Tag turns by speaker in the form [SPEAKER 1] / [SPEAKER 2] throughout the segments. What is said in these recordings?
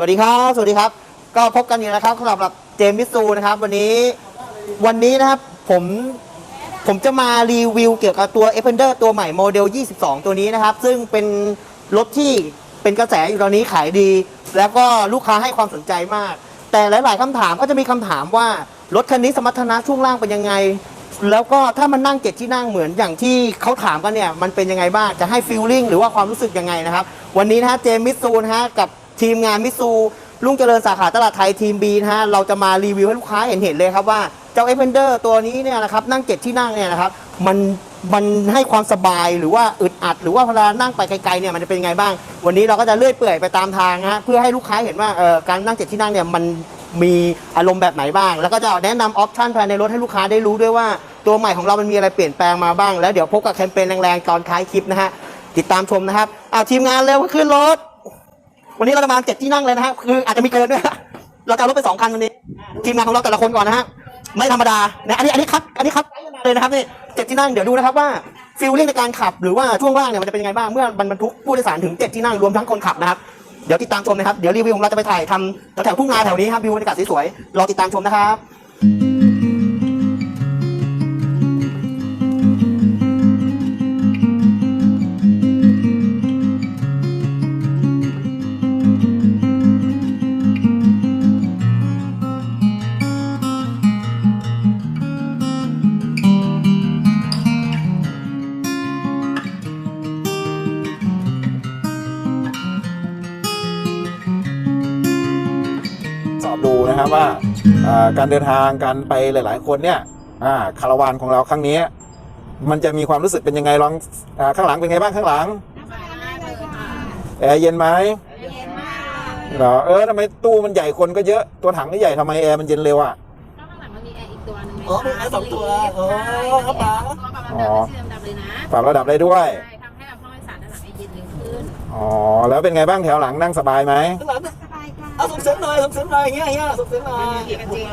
[SPEAKER 1] สวัสดีครับ สวัสดีครับ ก็พบกันอยู่นะครับสำหรับเจมส์มิสูนะครับ วันนี้วันนี้นะครับผมผมจะมารีวิวเกี่ยวกับตัว e p e n d e r ตัวใหม่โมเดล 22 ตัวนี้นะครับ ซึ่งเป็นรถที่เป็นกระแสอยู่ตอนนี้ขายดี แล้วก็ลูกค้าให้ความสนใจมาก แต่หลาย ๆคำถามก็จะมีคำถามว่ารถคันนี้สมรรถนะช่วงล่างเป็นยังไง แล้วก็ถ้ามันนั่งเจ็ดที่นั่งเหมือนอย่างที่เขาถามกันเนี่ยมันเป็นยังไงบ้างจะให้ฟีลลิ่งหรือว่าความรู้สึกยังไงนะครับ วันนี้นะฮะเจมิสซูนะฮะกับ ทีมงานมิสซูลุงเจริญสาขาตลาดไทยทีมบีนะฮะเราจะมารีวิวให้ลูกค้าเห็นเห็นเลยครับว่าเจ้าเอฟเฟนเดอร์ตัวนี้เนี่ยนะครับนั่งเจ็ดที่นั่งเนี่ยนะครับมันมันให้ความสบายหรือว่าอึดอัด หรือว่าเวลานั่งไปไกลๆเนี่ยมันจะเป็นยังไงบ้าง วันนี้เราก็จะเลื่อยเปื่อยไปตามทางฮะเพื่อให้ลูกค้าเห็นว่าเออการนั่งเจ็ดที่นั่งเนี่ยมันมีอารมณ์แบบไหนบ้าง แล้วก็จะแนะนำออปชันภายในรถให้ลูกค้าได้รู้ด้วยว่าตัวใหม่ของเรามันมีอะไรเปลี่ยนแปลงมาบ้างแล้วเดี๋ยวพบกับแคมเปญแรงๆตอนท้ายคลิปนะฮะติดตามชมนะครับเอาทีมงานเร็วขึ้นรถ วันนี้เราจะมาเจ็ดที่นั่งเลยนะฮะคืออาจจะมีเกินด้วยเราจะเอารถไปสองคันวันนี้ ทีมงานของเราแต่ละคนก่อนนะฮะไม่ธรรมดานะอันนี้อันนี้คัดอันนี้คัดเลยนะครับนี่เจ็ดที่นั่งเดี๋ยวดูนะครับว่าฟิลลิ่งในการขับหรือว่าช่วงล่างเนี่ยมันจะเป็นยังไงบ้างเมื่อมันบรรทุกผู้โดยสารถึงเจ็ดที่นั่งรวมทั้งคนขับนะครับเดี๋ยวติดตามชมนะครับเดี๋ยวรีวิวของเราจะไปถ่ายทำแถวๆทุ่งนาแถวนี้ครับวิวบรรยากาศสวยๆรอติดตามชม
[SPEAKER 2] นะครับ ว่าอ่าการเดินทางการไปหลาย ๆ คนเนี่ยอ่าคาราวานของเราครั้งนี้ มันจะมีความรู้สึกเป็นยังไงลองอาข้างหลังเป็นไงบ้างข้างหลังแอร์เย็นไหมเหรอเออทำไมตู้มันใหญ่คนก็เยอะตัวถังก็ใหญ่ทำไมแอร์มันเย็นเร็วอะ
[SPEAKER 3] ข้างหลังมันมีแอร์อีกตัวหนึงไหม
[SPEAKER 1] อ๋อมีแอร์สองตัวอ๋อครับป๋า
[SPEAKER 3] ตัวปรับระดับได้ชื่อลำดับเลยนะ
[SPEAKER 2] ปรับระดับได้ด้วย
[SPEAKER 3] ใช่ทำให้แบบห้องโดยสารด้านหลังเย็นเร็วขึ้น
[SPEAKER 2] อ๋อแล้วเป็นไงบ้างแถวหลังนั่งสบายไหม
[SPEAKER 1] ข้างหลังเอา ส่งเสียงหน่อยส่งเสียงหน่อยอย่างเงี้ยอย่างเงี้ยส่งเสียงหน่อย
[SPEAKER 3] เอกจริง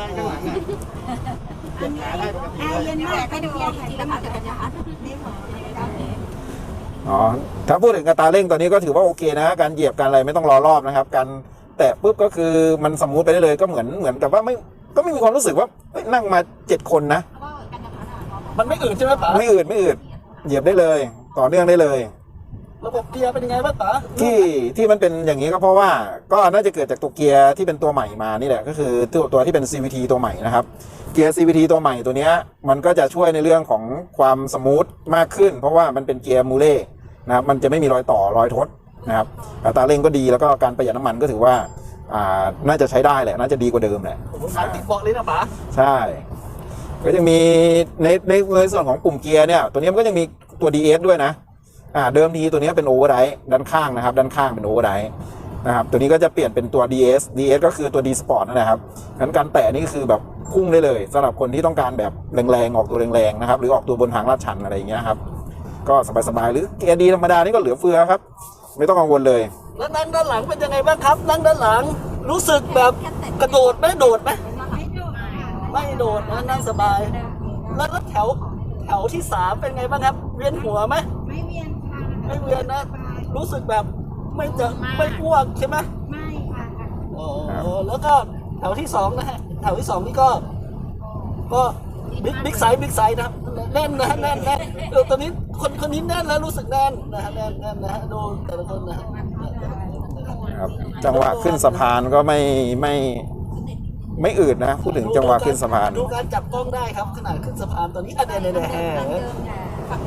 [SPEAKER 4] แอร์เย็นมากไปดูอีกทีแล้วมาจักรยานนี่หมอ
[SPEAKER 2] อ๋อถ้าพูดถึงกระตาเร่งตอนนี้ก็ถือว่าโอเคนะ การเหยียบการอะไรไม่ต้องรอรอบนะครับ การแตะปุ๊บก็คือมันสมูทไปได้เลยก็เหมือนเหมือนกับว่าไม่ก็ไม่มีความรู้สึกว่าเอ้ยนั่งมาเจ็ดคนนะ
[SPEAKER 1] มันไม่อืดใช่ไหมป๋า
[SPEAKER 2] ไม่อืดไม่อืดเหยียบได้เลย ต่อเนื่องได้เลย
[SPEAKER 1] ระบบเกียร์เป็นยังไงบ้างป๋า
[SPEAKER 2] ที่ที่มันเป็นอย่างนี้ก็เพราะว่าก็น่าจะเกิดจากตัวเกียร์ที่เป็นตัวใหม่มานี่แหละก็คือตัวตัวที่เป็น CVT ตัวใหม่นะครับเกียร์ CVT ตัวใหม่ตัวเนี้ยมันก็จะช่วยในเรื่องของความสมูทมากขึ้น เพราะว่ามันเป็นเกียร์มูเล่นะครับมันจะไม่มีรอยต่อรอยทดนะครับอัตราเร่งก็ดีแล้วก็การประหยัดน้ำมันก็ถือว่าอ่าน่าจะใช้ได้แหละน่าจะดีกว่าเดิมแหละ
[SPEAKER 1] ผมขายติดเบอกเลยนะป๋า
[SPEAKER 2] ใช่ก็ยังมีในในในส่วนของปุ่มเกียร์เนี่ยตัวนี้มันก็ยังมีตัว DS ด้วยนะ อ่าเดิมทีตัวนี้เป็นโอเวอร์ไดด้านข้างนะครับ ด้านข้างเป็นโอเวอร์ไดนะครับตัวนี้ก็จะเปลี่ยนเป็นตัว DS DS ก็คือตัว D Sport นั่นแหละครับงั้นการแตะนี่ก็คือแบบพุ่งได้เลยสำหรับคนที่ต้องการแบบแรงๆออกตัวแรงๆนะครับหรือออกตัวบนทางลาดชันอะไรอย่างเงี้ยครับก็สบายๆหรือเกียร์ดีธรรมดานี่ก็เหลือเฟือครับ ไม่ต้องกังวลเลย
[SPEAKER 1] แล้วนั่งด้านหลังเป็นยังไงบ้างครับนั่งด้านหลังรู้สึกแบบกระโดดไหมโดดไหม
[SPEAKER 4] ไม่ดู
[SPEAKER 1] ไม่โดดนะนั่งสบายแล้วแล้วแถวแถวที่สามเป็นไงบ้างครับเวียนหัวไหม
[SPEAKER 4] ไม่เวียนค่ะ
[SPEAKER 1] ไม่เวียนนะ รู้สึกแบบไม่จะไม่อ้วกใช่ไหม
[SPEAKER 4] ไม่ค่ะ
[SPEAKER 1] โอ้แล้วก็แถวที่สองนะฮะแถวที่สองนี่ก็ ก็บิ๊กบิ๊กไซส์บิ๊กไซส์นะครับแน่นนะฮะแน่นแน่นเออตอนนี้คนคนนี้แน่นแล้วรู้สึกแน่นนะฮะแน่นแน่นนะฮะดูแต่ละคนนะฮะ
[SPEAKER 2] ครับจังหวะขึ้นสะพานก็ไม่ไม่ไม่อืดนะ พูดถึงจังหวะขึ้นสะพาน
[SPEAKER 1] ดูการจับกล้องได้ครับขนาดขึ้นสะพานตอนนี้อะเนี่ยเนี่ยเนี่ยแหม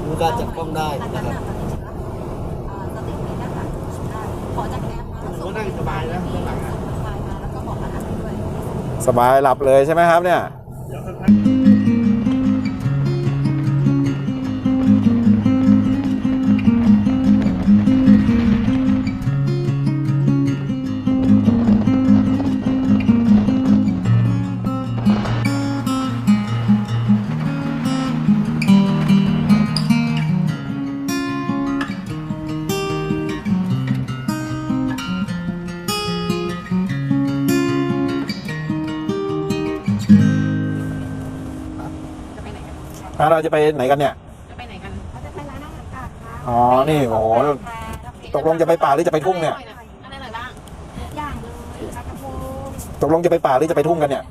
[SPEAKER 1] ดูการจับกล้องได้นะครับ
[SPEAKER 4] ข อจากแอปนะส่งนั่งสบายแล้วข้างหลังสบายมาแล้วก็บอกรหัสด้วย
[SPEAKER 2] สบายหลับเลยใช่ไหมครับเนี่ย
[SPEAKER 3] กัน
[SPEAKER 2] อะเราจะไปไหนกันเนี่ย
[SPEAKER 3] จะไปไหนกัน
[SPEAKER 4] เขาจะไปร้านอาหารค่ะ
[SPEAKER 2] อ๋อ นี่โอ้โห ตกลงจะไปป่าหรือจะไปทุ่งเนี่ย
[SPEAKER 3] อันไหนหน่อยบ้าง
[SPEAKER 4] อย่างเลย
[SPEAKER 2] ตกลงจะไปป่าหรือจะไปทุ่งกันเนี่ย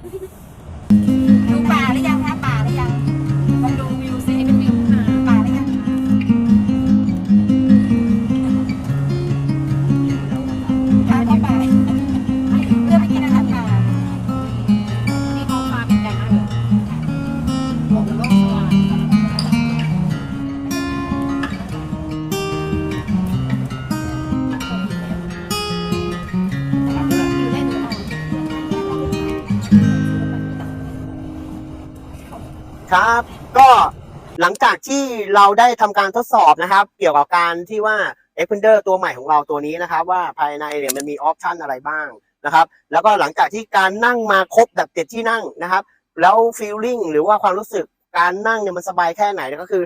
[SPEAKER 4] ครั
[SPEAKER 1] บ ก็หลังจากที่เราได้ทำการทดสอบนะครับ เกี่ยวกับการที่ว่า e x p a n d e r ตัวใหม่ของเราตัวนี้นะครับ ว่าภายในเนี่ยมันมีออปชันอะไรบ้างนะครับ แล้วก็หลังจากที่การนั่งมาครบแบบเจ็ดที่นั่งนะครับ แล้วฟีลลิ่งหรือว่าความรู้สึกการนั่งเนี่ยมันสบายแค่ไหนก็คือ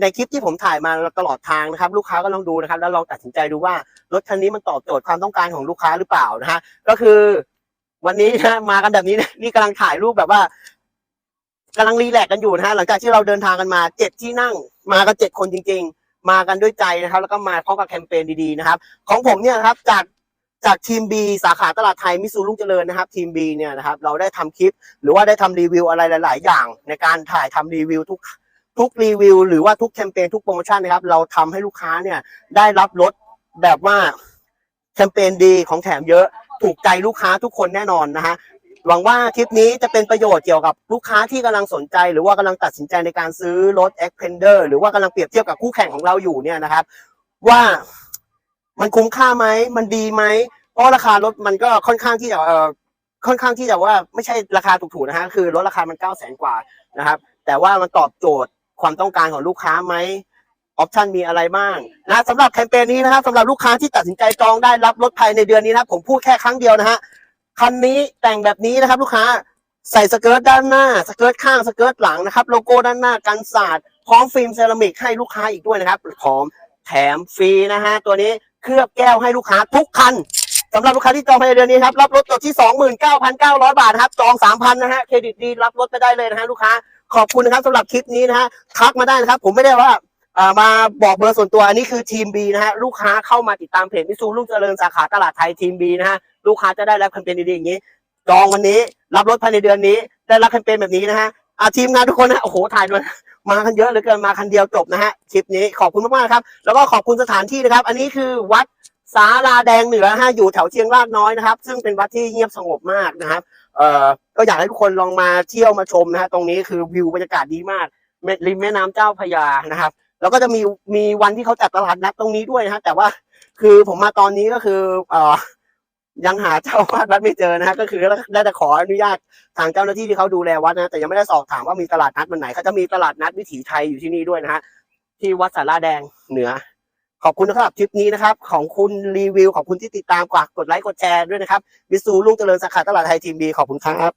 [SPEAKER 1] ในคลิปที่ผมถ่ายมาตลอดทางนะครับ ลูกค้าก็ลองดูนะครับ แล้วลองตัดสินใจดูว่ารถคันนี้มันตอบโจทย์ความต้องการของลูกค้าหรือเปล่านะฮะก็คือ วันนี้นะมากันแบบนี้นะนี่กำลังถ่ายรูปแบบว่า กำลังรีแลกซ์กันอยู่นะฮะหลังจากที่เราเดินทางกันมาเจ็ดที่นั่งมากันเจ็ดคนจริง ๆ มากันด้วยใจนะครับ แล้วก็มาพร้อมกับแคมเปญดีๆนะครับ ของผมเนี่ยครับจากจากทีม B สาขาตลาดไทยมิสูลุงเจริญนะครับ ทีม B เนี่ยนะครับเราได้ทำคลิป หรือว่าได้ทำรีวิวอะไรหลาย ๆ อย่าง ในการถ่ายทำรีวิวทุกทุกรีวิว หรือว่าทุกแคมเปญทุกโปรโมชั่นนะครับ เราทำให้ลูกค้าเนี่ยได้รับรถแบบว่าแคมเปญดีของแถมเยอะถูกใจลูกค้าทุกคนแน่นอนนะฮะ หวังว่าคลิปนี้จะเป็นประโยชน์เกี่ยวกับลูกค้าที่กำลังสนใจ หรือว่ากำลังตัดสินใจในการซื้อรถ e x p e n d e r หรือว่ากำลังเปรียบเทียบกับคู่แข่งของเราอยู่เนี่ยนะครับ ว่ามันคุ้มค่าไหมมันดีไหมเพราะราคารถมันก็ค่อนข้างที่จะเออค่อนข้างที่จะว่าไม่ใช่ราคาถูกๆนะฮะคือรถราคามันเก้าแสนกว่านะครับ แต่ว่ามันตอบโจทย์ความต้องการของลูกค้าไหมออปชันมีอะไรบ้างนะสำหรับแคมเปญนี้นะครับสำหรับลูกค้าที่ตัดสินใจจองได้รับรถภายในเดือนนี้นะผมพูดแค่ครั้งเดียวนะฮะ คันนี้แต่งแบบนี้นะครับ ลูกค้าใส่สเกิร์ตด้านหน้า สเกิร์ตข้างสเกิร์ตหลังนะครับโลโก้ด้านหน้ากันสาดพร้อมฟิล์มเซรามิกให้ลูกค้าอีกด้วยนะครับพร้อมแถมฟรีนะฮะตัวนี้เคลือบแก้วให้ลูกค้าทุกคันสำหรับลูกค้าที่จองภายในเดือนนี้ครับรับรถตัวที่ 29,900 บาทนะครับจอง 3,000 นะฮะเครดิตดีรับรถไปได้เลยนะฮะลูกค้าขอบคุณนะครับสำหรับคลิปนี้นะฮะทักมาได้นะครับ ผมไม่ได้ว่า มาบอกเบอร์ส่วนตัวอันนี้คือทีม B นะฮะลูกค้าเข้ามาติดตามเพจมิซูลูกเจริญสาขาตลาดไทยทีม B นะฮะลูกค้าจะได้รับแคมเปญดีๆอย่างนี้จองวันนี้ รับรถภายในเดือนนี้ ได้รับแคมเปญแบบนี้นะฮะอาทีมงานทุกคนนะโอ้โหถ่ายมามากันเยอะเหลือเกินมาคันเดียวจบนะฮะคลิปนี้ขอบคุณมากๆครับ แล้วก็ขอบคุณสถานที่นะครับ อันนี้คือวัดสาลาแดงเหนือฮะอยู่แถวเชียงรากน้อยนะครับ ซึ่งเป็นวัดที่เงียบสงบมากนะครับเอ่อก็อยากให้ทุกคนลองมาเที่ยวมาชมนะฮะตรงนี้คือวิวบรรยากาศดีมากแม่ริมแม่น้ำเจ้าพยานะครับ แล้วก็จะมีมีวันที่เขาจัดตลาดนัดตรงนี้ด้วยนะฮะ แต่ว่าคือผมมาตอนนี้ก็คือเอ่อยังหาเจ้าวาดวัดไม่เจอนะฮะก็คือได้แต่ขออนุญาตทางเจ้าหน้าที่ที่เขาดูแลวัดนะแต่ยังไม่ได้สอบถามว่ามีตลาดนัดวันไหนเขาจะมีตลาดนัดวิถีไทยอยู่ที่นี่ด้วยนะฮะที่วัดสาราแดงเหนือ ขอบคุณนะครับคลิปนี้นะครับ ของคุณรีวิวขอบคุณที่ติดตามกดกดไลค์กดแชร์ด้วยนะครับวิสูลุงเจริญสาขาตลาดไทยทีมดีขอบคุณครับ